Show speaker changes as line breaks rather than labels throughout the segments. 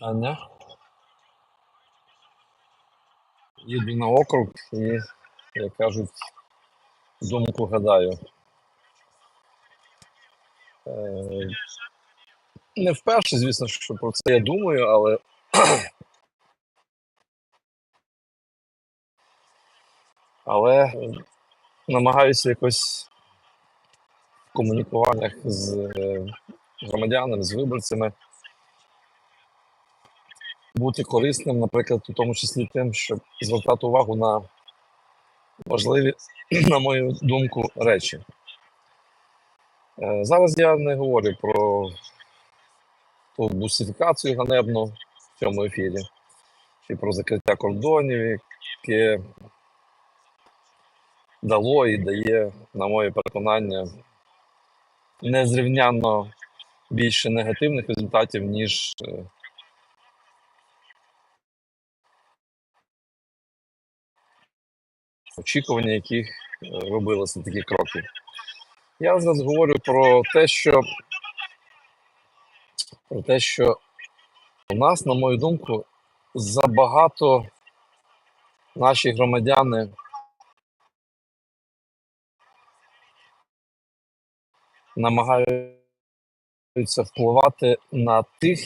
Аня. Їду на округ і, як кажуть, думку гадаю. Е, Не вперше, звісно, що про це я думаю, але але намагаюся якось в комунікуваннях з е, громадянами, з виборцями бути корисним, наприклад, у тому числі тим, щоб звертати увагу на важливі, на мою думку, речі. Е, Зараз я не говорю про ту бусифікацію ганебну в цьому ефірі, чи про закриття кордонів, яке дало і дає, на моє переконання, незрівнянно більше негативних результатів, ніж очікування, яких е, робилися такі кроки. Я зараз говорю про те, що про те, що у нас, на мою думку, забагато наші громадяни намагаються впливати на тих,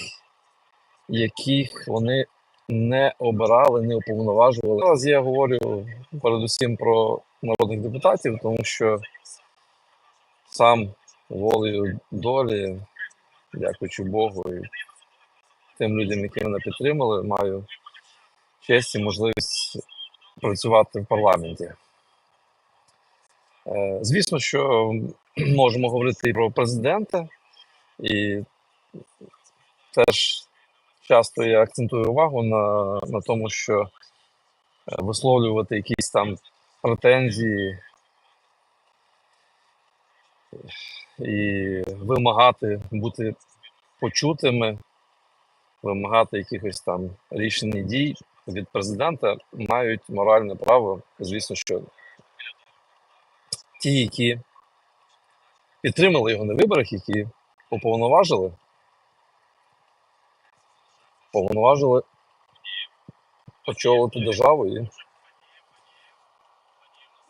яких вони не обирали, не уповноважували. Зараз я говорю передусім про народних депутатів, тому що сам волею долі, дякуючи Богу, і тим людям, які мене підтримали, маю честь і можливість працювати в парламенті. Е, Звісно, що можемо говорити і про президента, і теж часто я акцентую увагу на, на тому, що е, висловлювати якісь там претензії і вимагати бути почутими, вимагати якихось там рішень і дій від президента мають моральне право, звісно, що ті, які підтримали його на виборах, які уповноважили, повноважили очолити державу і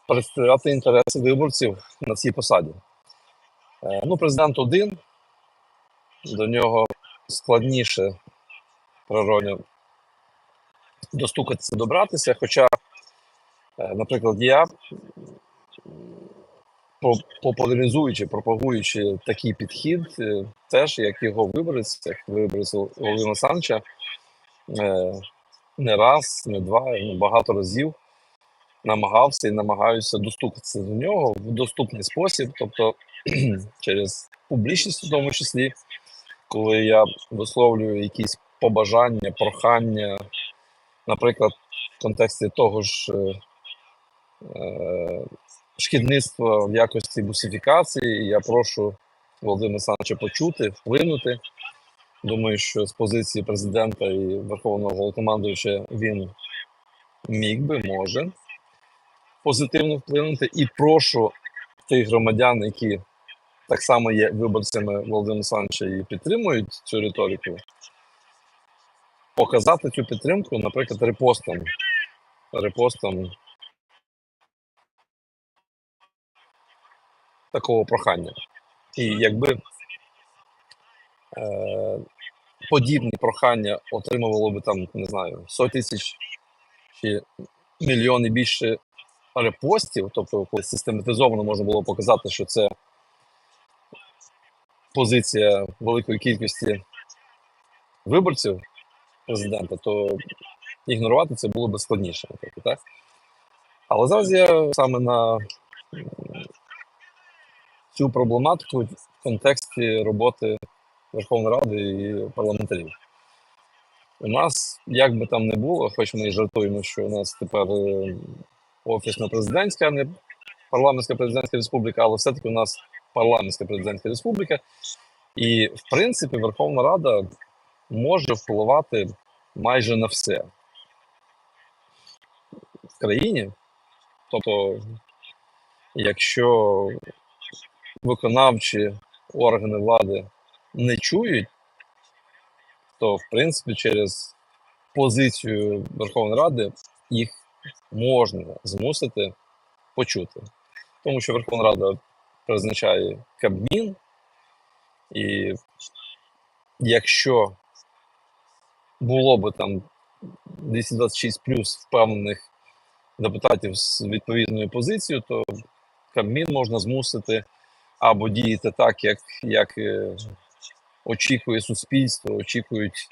представляти інтереси виборців на цій посаді. Е, Ну, президент один, до нього складніше природньо достукатися, добратися. Хоча, е, наприклад, я, популяризуючи, пропагуючи такий підхід, е, теж як його виборець, як виборець Володимира Олександровича, е, не раз, не два, ну, багато разів намагався і намагаюся достукатися до нього в доступний спосіб, тобто через публічність, в тому числі, коли я висловлюю якісь побажання, прохання, наприклад, в контексті того ж е, шкідництва в якості бусифікації, я прошу Володимира Олександровича почути, вплинути. Думаю, що з позиції президента і Верховного Головнокомандуюча він міг би, може позитивно вплинути. І прошу тих громадян, які так само є виборцями Володимира Олександровича і підтримують цю риторику, показати цю підтримку, наприклад, репостом. Репостом такого прохання. І якби е, подібні прохання отримувало би там, не знаю, 100 тисяч чи мільйон і більше репостів, тобто коли систематизовано можна було показати, що це позиція великої кількості виборців президента, то ігнорувати це було б складніше. Так? Але зараз я саме на цю проблематику в контексті роботи Верховної Ради і парламентарів. У нас, як би там не було, хоч ми і жартуємо, що у нас тепер е, офісна президентська, а не парламентська президентська республіка, але все-таки у нас парламентська президентська республіка. І, в принципі, Верховна Рада може впливати майже на все в країні. Тобто, якщо виконавчі органи влади не чують то в принципі через позицію Верховної Ради їх можна змусити почути. Тому що Верховна Рада призначає Кабмін, і якщо було би там 226 плюс впевнених депутатів з відповідною позицією, то Кабмін можна змусити або діяти так, як, як е, очікує суспільство, очікують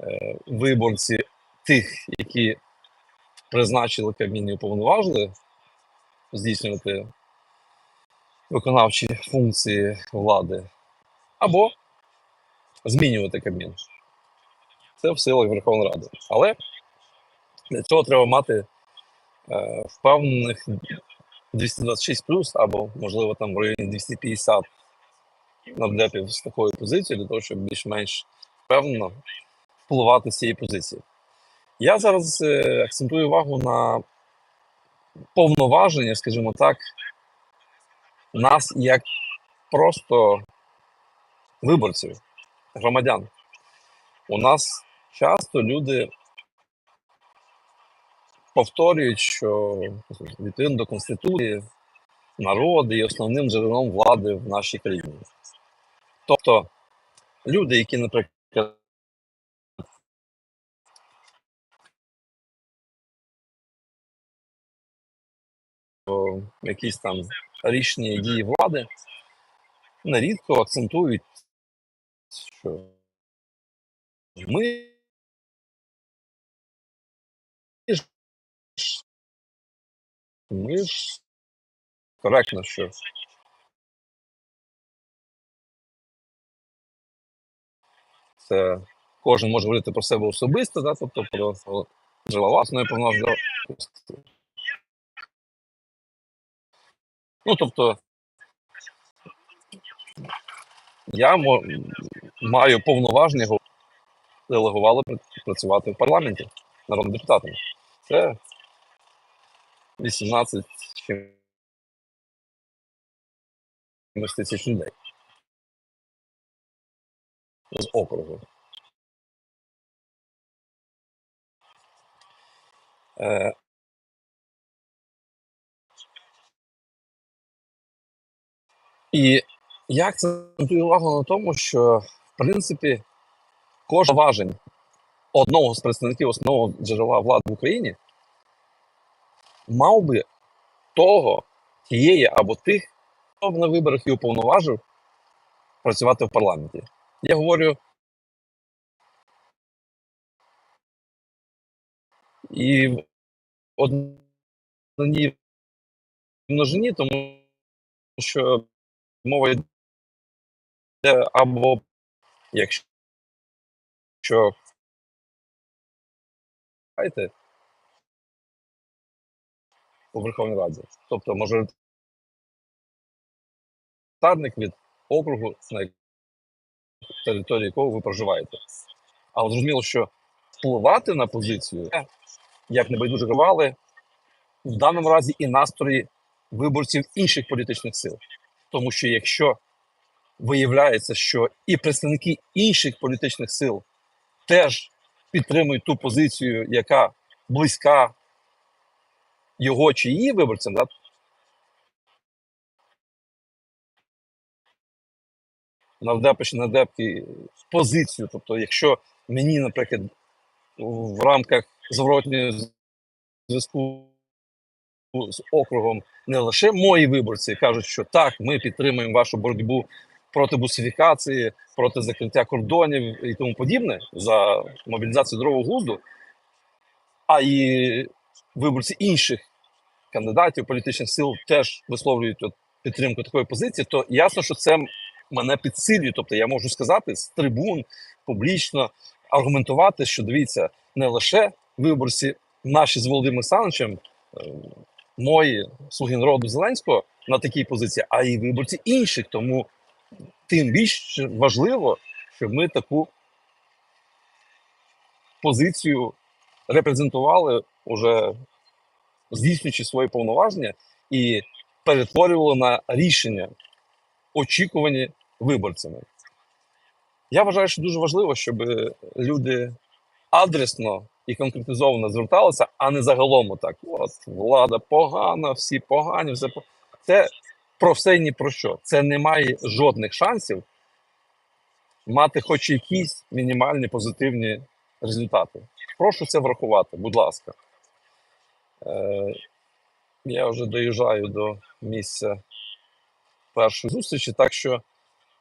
е, виборці тих, які призначили Кабмін і уповноважили здійснювати виконавчі функції влади, або змінювати Кабмін. Це в силах Верховної Ради. Але для цього треба мати е, впевнених 226 або, можливо, там в районі 250 нардепів з такою позицією, для того, щоб більш-менш впевнено впливати з цієї позиції. Я зараз е, акцентую увагу на повноваження, скажімо так, нас як просто виборців, громадян. У нас часто люди повторюють, що відповідно до Конституції народ є основним джерелом влади в нашій країні. Тобто люди, які, наприклад, якісь там рішення дії влади, нерідко акцентують, що ми ми ж коректно, що це кожен може говорити про себе особисто, да, тобто про про джерела власної повноваження. Ну, тобто, я маю повноваження делегували працювати в парламенті народним депутатом. Це 18 чимось тисяч людей з округу. Е, і я акцентую увагу на тому, що в принципі кожен важень одного з представників основного джерела влади в Україні мав би того, тієї або тих, хто б на виборах і уповноважив працювати в парламенті. Я говорю і в одній множині, тому що мова йде або якщо знаєте, у Верховній Раді, тобто мажоритарник від округу, на території якого ви проживаєте. Але зрозуміло, що впливати на позицію, як небайдуже гравали, в даному разі і настрої виборців інших політичних сил. Тому що якщо виявляється, що і представники інших політичних сил теж підтримують ту позицію, яка близька його чи її виборцям, да, нардепи чи нардепки позицію. Тобто, якщо мені, наприклад, в рамках зворотнього зв'язку з округом не лише мої виборці кажуть, що так, ми підтримуємо вашу боротьбу проти бусифікації, проти закриття кордонів і тому подібне за мобілізацію здорового глузду, а і виборці інших кандидатів політичних сил теж висловлюють от підтримку такої позиції, то ясно, що це мене підсилює. Тобто я можу сказати з трибун публічно аргументувати, що дивіться, не лише виборці наші з Володимиром Олександровичем, е, мої слуги народу Зеленського на такій позиції, а й виборці інших. Тому тим більш важливо, щоб ми таку позицію репрезентували уже здійснюючи свої повноваження і перетворювали на рішення, очікувані виборцями. Я вважаю, що дуже важливо, щоб люди адресно і конкретизовано зверталися, а не загалом так. От влада погана, всі погані, все це про все і ні про що. Це не має жодних шансів мати хоч якісь мінімальні позитивні результати. Прошу це врахувати, будь ласка. Е, я вже доїжджаю до місця першої зустрічі, так що,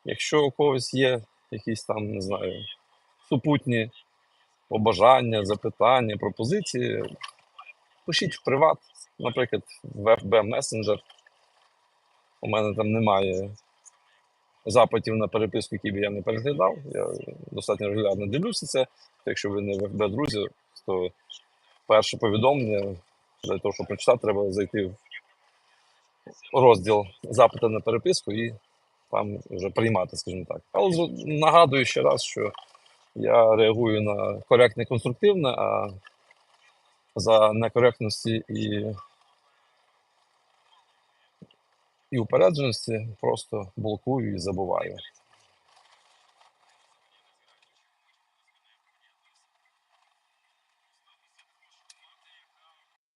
якщо у когось є якісь там, не знаю, супутні побажання, запитання, пропозиції, пишіть в приват, наприклад, в FB Messenger. У мене там немає запитів на переписку, які б я не переглядав. Я достатньо регулярно дивлюся це. Якщо ви не в FB друзі, то перше повідомлення для того, щоб прочитати, треба зайти в розділ запити на переписку і там вже приймати, скажімо так. Але нагадую ще раз, що я реагую на коректне і конструктивне, а за некоректності і, і упередженості просто блокую і забуваю.